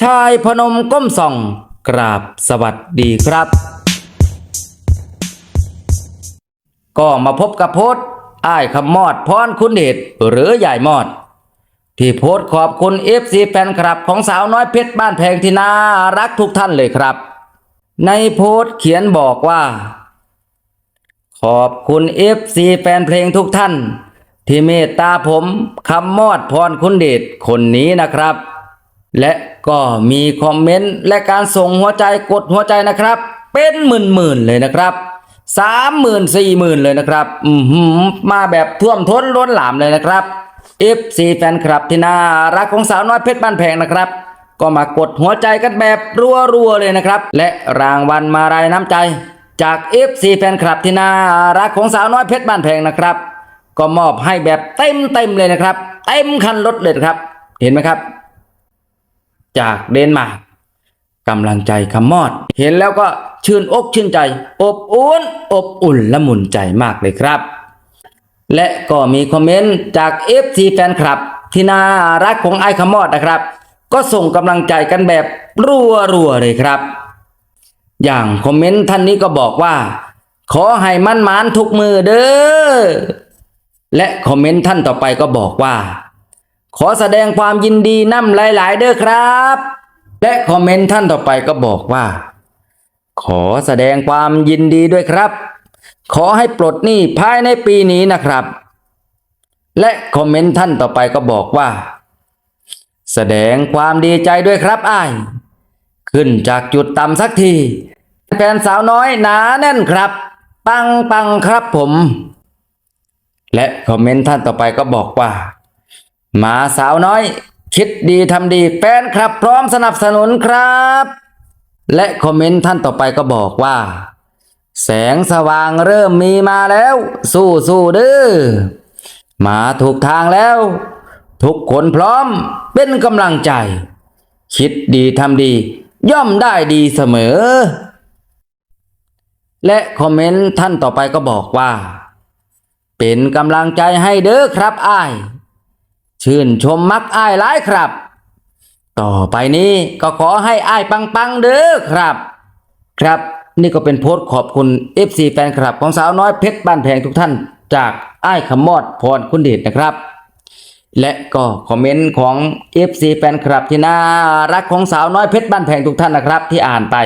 ชายพนมก้มส่อง กราบสวัสดีครับ ก็มาพบกับโพสต์อ้ายคำมอดพรคุณเดชหรือใหญ่มอด ที่โพสขอบคุณ FC แฟนคลับของสาวน้อยเพชรบ้านแพงที่น่ารักทุกท่านเลยครับ ในโพสเขียนบอกว่า ขอบคุณ FC แฟนเพลงทุกท่าน ที่เมตตาผมคำมอดพรคุณเดชคนนี้นะครับ และก็มีคอมเมนต์และการส่งหัวใจกดหัวใจนะครับ เป็นหมื่นหมื่นๆเลยนะครับสามหมื่นสี่หมื่นเลยนะครับอือหือมาแบบท่วมท้นล้นหลามเลยนะครับ FC แฟนคลับที่น่ารักของสาวน้อยเพชรบ้านแพงนะครับ ก็มากดหัวใจกันแบบรัวๆเลยนะครับ และรางวัลมารายน้ำใจ จาก FC แฟนคลับที่น่ารักของสาวน้อยเพชรบ้านแพงนะครับ ก็มอบให้แบบเต็มเต็มๆเลยนะครับ เต็มคันรถเลยครับ เห็นไหมครับ จากเดนมาร์กกำลังใจคำมอด เห็นแล้วก็ชื่นอกชื่นใจ อบอุ่นอบอุ่นละมุนใจมากเลยครับ และก็มีคอมเมนต์จาก FC แฟนคลับ ที่น่ารักของไอ้คำมอดนะครับ ก็ส่งกำลังใจกันแบบรัวๆเลยครับ อย่างคอมเมนต์ท่านนี้ก็บอกว่า ขอให้มั่นมานทุกมือเด้อและคอมเมนต์ท่านต่อไปก็บอกว่า ขอแสดงความยินดีน้ำหลาย ๆ เด้อครับ และคอมเมนต์ท่านต่อไปก็บอกว่า ขอแสดงความยินดีด้วยครับ ขอให้ปลดหนี้ภายในปีนี้นะครับ และคอมเมนต์ท่านต่อไปก็บอกว่า แสดงความดีใจด้วยครับอ้ายขึ้นจากจุดต่ำสักทีแฟนสาวน้อยหนาแน่นครับ ปังปังครับผม และคอมเมนต์ท่านต่อไปก็บอกว่า มาสาวน้อย คิดดีทำดีแฟนครับพร้อมสนับสนุนครับ และคอมเมนต์ท่านต่อไปก็บอกว่า แสงสว่างเริ่มมีมาแล้ว สู้สู้ๆเด้อมาถูกทางแล้ว ทุกคนพร้อมเป็นกำลังใจ คิดดีทำดี ย่อมได้ดีเสมอ และคอมเมนต์ท่านต่อไปก็บอกว่า เป็นกำลังใจให้เด้อครับอ้าย ชื่นชมมักอ้ายหลายครับ ต่อไปนี้ก็ขอให้อ้ายปังๆเด้อครับ ครับนี่ก็เป็นโพสต์ขอบคุณ FC แฟนคลับของสาวน้อยเพชรบ้านแพงทุกท่าน จากอ้ายขมอดพรคุณเดชนะครับ และก็คอมเมนต์ของ FC แฟนคลับที่น่ารักของสาวน้อยเพชรบ้านแพงทุกท่านนะครับ ที่อ่านไป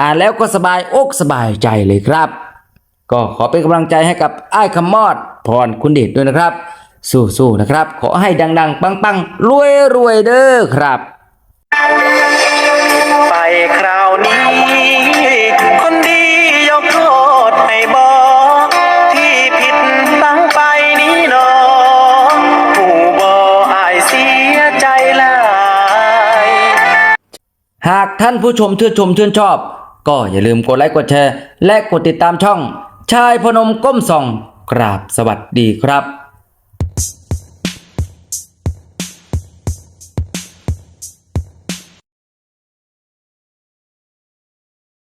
อ่านแล้วก็สบายอกสบายใจเลยครับ ก็ขอเป็นกำลังใจให้กับอ้ายคำมอดพรคุณเดชด้วยนะครับ สู้ๆนะครับ ขอให้ดังๆ ปังๆ รวยๆ เด้อครับ ไปคราวนี้ คนดียกโทษให้บอกที่ผิดตั้งไปนี้น้องผู้บออายเสียใจหลาย หากท่านผู้ชมชื่นชมชื่นชอบ ก็อย่าลืมกดไลค์กดแชร์ และกดติดตามช่อง ชายพนมก้มส่องกราบสวัสดีครับ